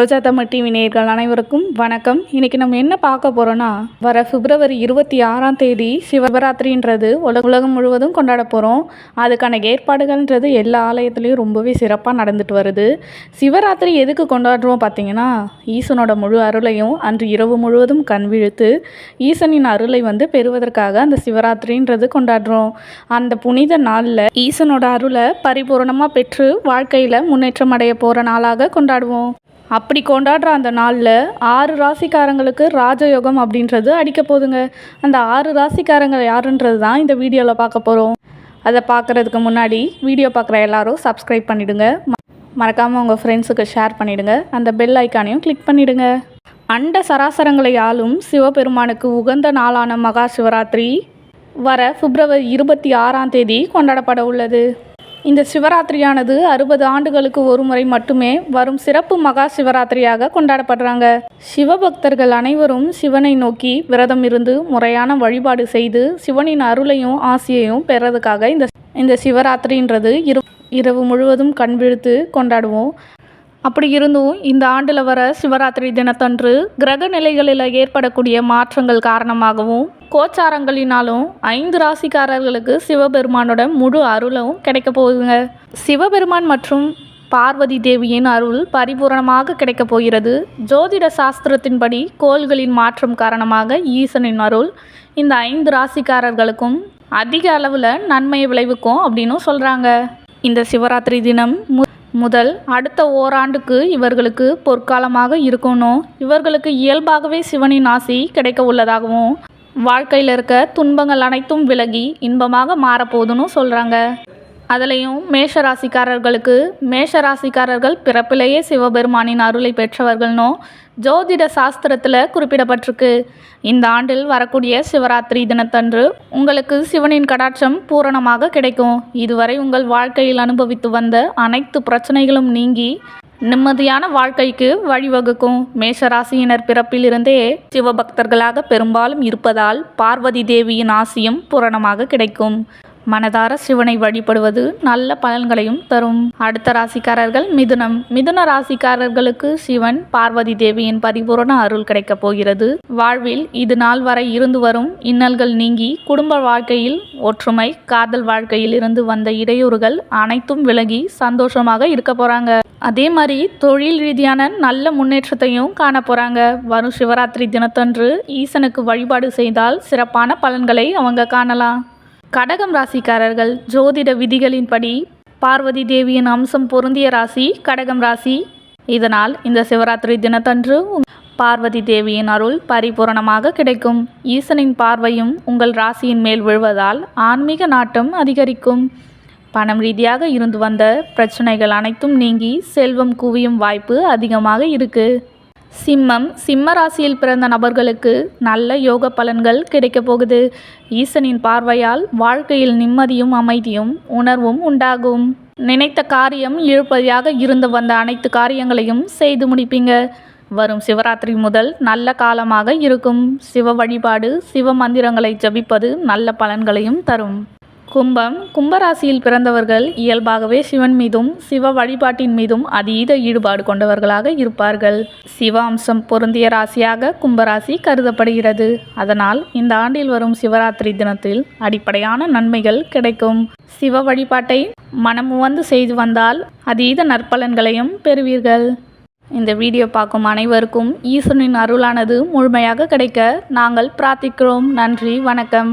ரோஜா Tamil TV நேர்கள் அனைவருக்கும் வணக்கம். இன்னைக்கு நம்ம என்ன பார்க்க போகிறோன்னா வர பிப்ரவரி இருபத்தி ஆறாம் தேதி சிவராத்திரின்றது உலக உலகம் முழுவதும் கொண்டாட போகிறோம் அதுக்கான ஏற்பாடுகள்ன்றது எல்லா ஆலயத்துலேயும் ரொம்பவே சிறப்பாக நடந்துட்டு வருது. சிவராத்திரி எதுக்கு கொண்டாடுறோம் பார்த்தீங்கன்னா ஈசனோட முழு அருளையும் அன்று இரவு முழுவதும் கண் விழுத்து ஈசனின் அருளை வந்து பெறுவதற்காக அந்த சிவராத்திரின்றது கொண்டாடுறோம். அந்த புனித நாளில் ஈசனோட அருளை பரிபூரணமாக பெற்று வாழ்க்கையில் முன்னேற்றம் அடைய போகிற நாளாக கொண்டாடுவோம். அப்படி கொண்டாடுற அந்த நாளில் ஆறு ராசிக்காரங்களுக்கு ராஜயோகம் அப்படின்றது அடிக்க போதுங்க. அந்த ஆறு ராசிக்காரங்க யாருன்றது தான் இந்த வீடியோவில் பார்க்க போகிறோம் அதை பார்க்குறதுக்கு முன்னாடி வீடியோ பார்க்குற எல்லாரும் சப்ஸ்கிரைப் பண்ணிவிடுங்க மறக்காமல் உங்கள் ஃப்ரெண்ட்ஸுக்கு ஷேர் பண்ணிவிடுங்க அந்த பெல் ஐக்கானையும் கிளிக் பண்ணிவிடுங்க அண்ட சராசரங்களை ஆளும் சிவபெருமானுக்கு உகந்த நாளான மகா சிவராத்திரி வர பிப்ரவரி இருபத்தி ஆறாம் தேதி கொண்டாடப்பட உள்ளது. இந்த சிவராத்திரியானது அறுபது ஆண்டுகளுக்கு ஒரு முறை மட்டுமே வரும் சிறப்பு மகா சிவராத்திரியாக கொண்டாடப்படுறாங்க. சிவபக்தர்கள் அனைவரும் சிவனை நோக்கி விரதம் இருந்து முறையான வழிபாடு செய்து சிவனின் அருளையும் ஆசியையும் பெறதுக்காக இந்த இந்த சிவராத்திரின்றது இரு இரவு முழுவதும் கண் விழுத்து கொண்டாடுவோம். அப்படி இருந்தும் இந்த ஆண்டில் வர சிவராத்திரி தினத்தன்று கிரக நிலைகளில் ஏற்படக்கூடிய மாற்றங்கள் காரணமாகவும் கோச்சாரங்களினாலும் ஐந்து ராசிக்காரர்களுக்கு சிவபெருமானோட முழு அருளும் கிடைக்க போகுதுங்க. சிவபெருமான் மற்றும் பார்வதி தேவியின் அருள் பரிபூரணமாக கிடைக்கப் போகிறது. ஜோதிட சாஸ்திரத்தின்படி கோள்களின் மாற்றம் காரணமாக ஈசனின் அருள் இந்த ஐந்து ராசிக்காரர்களுக்கும் அதிக அளவில் நன்மை விளைவிக்கும் அப்படின்னு சொல்கிறாங்க இந்த சிவராத்திரி தினம் மு முதல் அடுத்த ஓராண்டுக்கு இவர்களுக்கு பொற்காலமாக இருக்கணும் இவர்களுக்கு இயல்பாகவே சிவனின் ஆசி கிடைக்க உள்ளதாகவும் வாழ்க்கையில் இருக்க துன்பங்கள் அனைத்தும் விலகி இன்பமாக மாறப்போகுதுன்னு சொல்கிறாங்க அதுலேயும் மேஷ ராசிக்காரர்களுக்கு மேஷ ராசிக்காரர்கள் பிறப்பிலேயே சிவபெருமானின் அருளை பெற்றவர்கள்னும் ஜோதிட சாஸ்திரத்தில் குறிப்பிடப்பட்டிருக்கு. இந்த ஆண்டில் வரக்கூடிய சிவராத்திரி தினத்தன்று உங்களுக்கு சிவனின் கடாட்சம் பூரணமாக கிடைக்கும். இதுவரை உங்கள் வாழ்க்கையில் அனுபவித்து வந்த அனைத்து பிரச்சனைகளும் நீங்கி நிம்மதியான வாழ்க்கைக்கு வழிவகுக்கும். மேஷராசியினர் பிறப்பிலிருந்தே சிவபக்தர்களாக பெரும்பாலும் இருப்பதால் பார்வதி தேவியின் ஆசியும் பூரணமாக கிடைக்கும். மனதார சிவனை வழிபடுவது நல்ல பலன்களையும் தரும். அடுத்த ராசிக்காரர்கள் மிதுனம். மிதுன ராசிக்காரர்களுக்கு சிவன் பார்வதி தேவியின் பரிபூரண அருள் கிடைக்கப் போகிறது. வாழ்வில் இது நாள் வரை இருந்து வரும் இன்னல்கள் நீங்கி குடும்ப வாழ்க்கையில் ஒற்றுமை காதல் வாழ்க்கையில் இருந்து வந்த இடையூறுகள் அனைத்தும் விலகி சந்தோஷமாக இருக்க போறாங்க. அதே மாதிரி தொழில் ரீதியான நல்ல முன்னேற்றத்தையும் காண போறாங்க. வரும் சிவராத்திரி தினத்தன்று ஈசனுக்கு வழிபாடு செய்தால் சிறப்பான பலன்களை அவங்க காணலாம். கடகம் ராசிக்காரர்கள் ஜோதிட விதிகளின்படி பார்வதி தேவியின் அம்சம் பொருந்திய ராசி கடகம் ராசி. இதனால் இந்த சிவராத்திரி தினத்தன்று பார்வதி தேவியின் அருள் பரிபூரணமாக கிடைக்கும். ஈசனின் பார்வையும் உங்கள் ராசியின் மேல் விழுவதால் ஆன்மீக நாட்டம் அதிகரிக்கும். பணம் ரீதியாக இருந்து வந்த பிரச்சனைகள் அனைத்தும் நீங்கி செல்வம் குவியும் வாய்ப்பு அதிகமாக இருக்குது சிம்மம் சிம்ம ராசியில் பிறந்த நபர்களுக்கு நல்ல யோக பலன்கள் கிடைக்கப் போகுது. ஈசனின் பார்வையால் வாழ்க்கையில் நிம்மதியும் அமைதியும் உணர்வும் உண்டாகும். நினைத்த காரியம் இழுப்பதியாக இருந்து வந்த அனைத்து காரியங்களையும் செய்து முடிப்பீங்க. வரும் சிவராத்திரி முதல் நல்ல காலமாக இருக்கும். சிவ வழிபாடு சிவ மந்திரங்களை ஜபிப்பது நல்ல பலன்களையும் தரும். கும்பம் கும்பராசியில் பிறந்தவர்கள் இயல்பாகவே சிவன் மீதும் சிவ வழிபாட்டின் மீதும் அதீத ஈடுபாடு கொண்டவர்களாக இருப்பார்கள். சிவ அம்சம் பொருந்திய ராசியாக கும்பராசி கருதப்படுகிறது. அதனால் இந்த ஆண்டில் வரும் சிவராத்திரி தினத்தில் அடிப்படையான நன்மைகள் கிடைக்கும். சிவ வழிபாட்டை மனமுவந்து செய்து வந்தால் அதீத நற்பலன்களையும் பெறுவீர்கள். இந்த வீடியோ பார்க்கும் அனைவருக்கும் ஈசனின் அருளானது முழுமையாக கிடைக்க நாங்கள் பிரார்த்திக்கிறோம். நன்றி வணக்கம்.